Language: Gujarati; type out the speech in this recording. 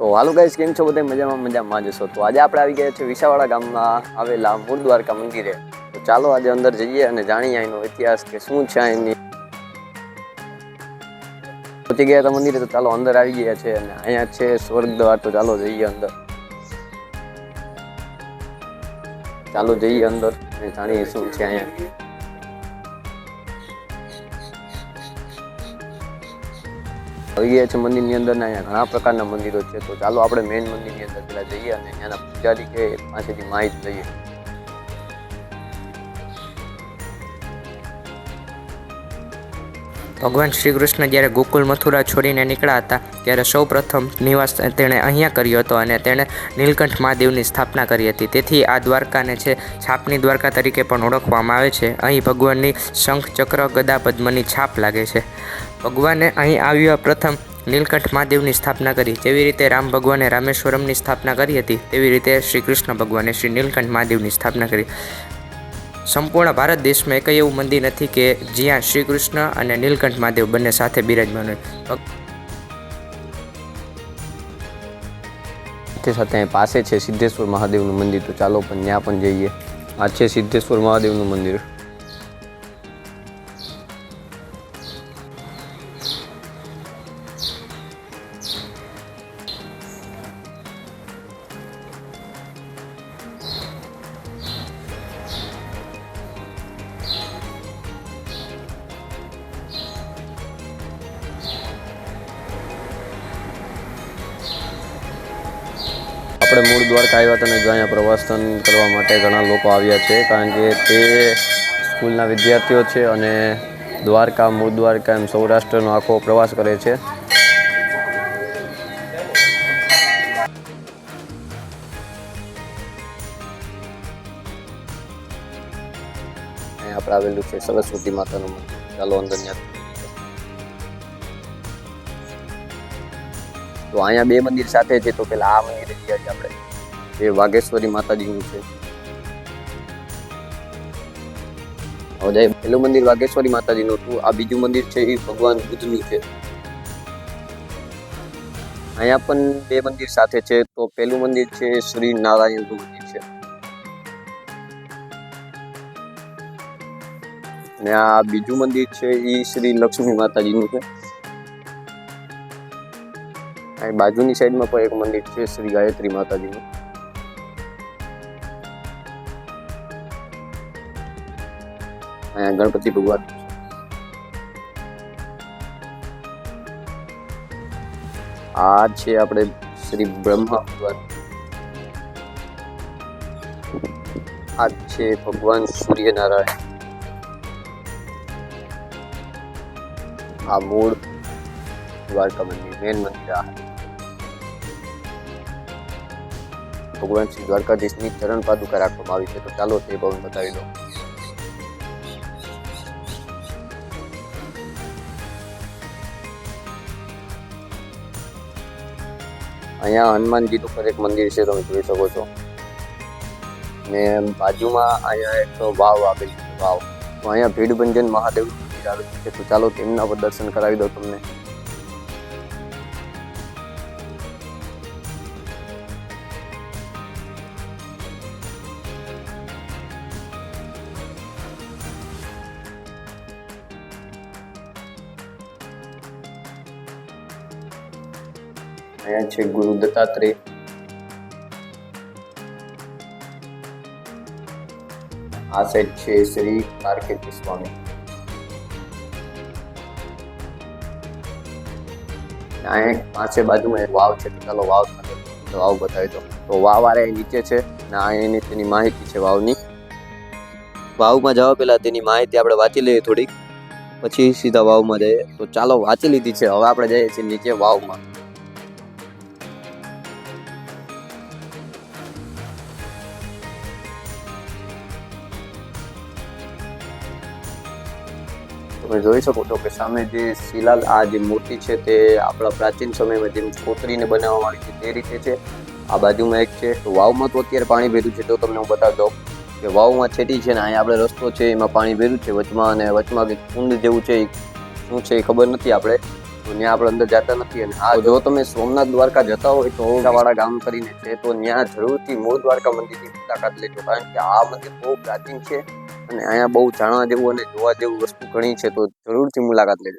તો હાલો ગાઈસ કેમ છો બધા? મજામાં મજામાં જશો તો આજે આપણે આવી ગયા છે વિસાવાડા ગામમાં આવેલા મૂળ દ્વારકા મંદિરે. તો ચાલો આજે અંદર જઈએ અને જાણીએ અહીંનો ઇતિહાસ કે શું છે અહીંની પહોંચી ગયા હતા મંદિરે, તો ચાલો અંદર આવી ગયા છે અને અહીંયા છે સ્વર્ગ દ્વાર તો ચાલો જઈએ અંદર. ચાલો જઈએ અંદર અને જાણીએ શું છે અહીંયા. આવી ગયા છે મંદિરની અંદર અહીંયા ઘણા પ્રકારના મંદિરો છે. તો ચાલો આપણે મેઇન મંદિરની અંદર પહેલાં જઈએ અને ત્યાંના પૂજારી કે પાસેથી માહિતી લઈએ. ભગવાન શ્રી કૃષ્ણ જ્યારે ગોકુલ મથુરા છોડીને નીકળ્યા હતા, ત્યારે સૌ પ્રથમ નિવાસ તેણે અહીંયા કર્યો હતો અને તેણે નીલકંઠ મહાદેવની સ્થાપના કરી હતી. તેથી આ દ્વારકાને છે, છાપની દ્વારકા તરીકે પણ ઓળખવામાં આવે છે. અહીં ભગવાનની શંખ ચક્ર ગદા પદ્મની છાપ લાગે છે. ભગવાને અહીં આવ્યા પ્રથમ નીલકંઠ મહાદેવની સ્થાપના કરી. જેવી રીતે રામ ભગવાને રામેશ્વરમની સ્થાપના કરી હતી, તેવી રીતે શ્રી કૃષ્ણ ભગવાને શ્રી નીલકંઠ મહાદેવની સ્થાપના કરી. સંપૂર્ણ ભારત દેશમાં એક એવું મંદિર નથી કે જ્યાં શ્રી કૃષ્ણ અને નીલકંઠ મહાદેવ બંને સાથે બિરાજમાન હોય. સાથે સાથે પાસે છે સિદ્ધેશ્વર મહાદેવનું મંદિર, તો ચાલો પણ ત્યાં પણ જઈએ. આ છે સિદ્ધેશ્વર મહાદેવનું મંદિર. આપણે મૂળ દ્વારકા આવ્યા હતા અને જો અહીંયા પ્રવાસન કરવા માટે ઘણા લોકો આવ્યા છે, કારણ કે તે સ્કૂલના વિદ્યાર્થીઓ છે અને દ્વારકા, મૂળ દ્વારકા એમ સૌરાષ્ટ્રનો આખો પ્રવાસ કરે છે. આપણે આવેલું છે સરસ્વતી માતાનું મંદિર. ચાલો અંદર. ત્યાં તો અહીંયા બે મંદિર સાથે છે, તો પેલા આ મંદિરે જઈએ આપણે. એ વાઘેશ્વરી માતાજીનું છે. હવે પહેલું મંદિર વાઘેશ્વરી માતાજીનું હતું, આ બીજું મંદિર છે એ ભગવાન બુદ્ધનું છે. અહીંયા પણ બે મંદિર સાથે છે, તો પેલું મંદિર છે શ્રી નારાયણનું મંદિર છે. અને આ બીજું મંદિર છે એ શ્રી લક્ષ્મી માતાજીનું છે. અહીં બાજુની સાઈડમાં પણ એક મંદિર છે, શ્રી ગાયત્રી માતાજીનું. અહીંયા ગણપતિ ભગવાન. આ છે આપણે શ્રી બ્રહ્મા ભગવાન. આ છે ભગવાન સૂર્યનારાયણ. આ મૂળ દ્વારકા મંદિર મેન મંદિર આ. ભગવાન શ્રી દ્વારકાધીશની ચરણ પાદુકા રાખવામાં આવી છે. તો ચાલો તે ભવન બતાવી દો અહીંયા હનુમાનજીનું પર એક મંદિર છે, તમે જોઈ શકો છો. ને બાજુમાં અહીંયા એક વાવ આવેલી છે, વાવ. તો અહીંયા ભીડભંજન મહાદેવનું મંદિર આવેલું છે. તો ચાલો તેમના પર દર્શન કરાવી દો તમને. અહીંયા છે ગુરુ દત્તાત્રેય. આ સાઈડ છે શ્રી કાર્તિક સ્વામી. અહીંયા પાસે બાજુમાં એક વાવ છે ચાલો વાવ તો વાવ બતાવી દો તો વાવ વાળા નીચે છે, ને આ તેની માહિતી છે વાવની. વાવમાં જવા પહેલાં તેની માહિતી આપણે વાંચી લઈએ થોડીક. પછી સીધા વાવમાં જઈએ. તો ચાલો વાંચી લીધી છે, હવે આપણે જઈએ છીએ નીચે વાવમાં. તમે જોઈ શકો છો કે સામે જે શિલા આ જે મૂર્તિ છે તે આપણા પ્રાચીન સમયમાં જેમ કોતરીને બનાવવામાં આવી છે તે રીતે છે. આ બાજુમાં એક છે, વાવમાં તો અત્યારે પાણી ભેરું છે તો તમને હું બતાવી દઉં કે વાવમાં છેટી છે ને અહીંયા આપણે રસ્તો છે, એમાં પાણી ભેરું છે, વચમાં અને વચમાં કંઈક કુંડ જેવું છે શું છે એ ખબર નથી આપણે. તો ત્યાં આપણે અંદર જતા નથી અને આ જો તમે સોમનાથ દ્વારકા જતા હોય તો વાળા ગામ કરીને છે તો ત્યાં જરૂરથી મૂળ દ્વારકા મંદિરની મુલાકાત લેજો, કારણ કે આ મંદિર બહુ પ્રાચીન છે. અને અહીંયા બહુ જાણવા જેવું અને જોવા જેવું વસ્તુ ઘણી છે, તો જરૂરથી મુલાકાત લેજો.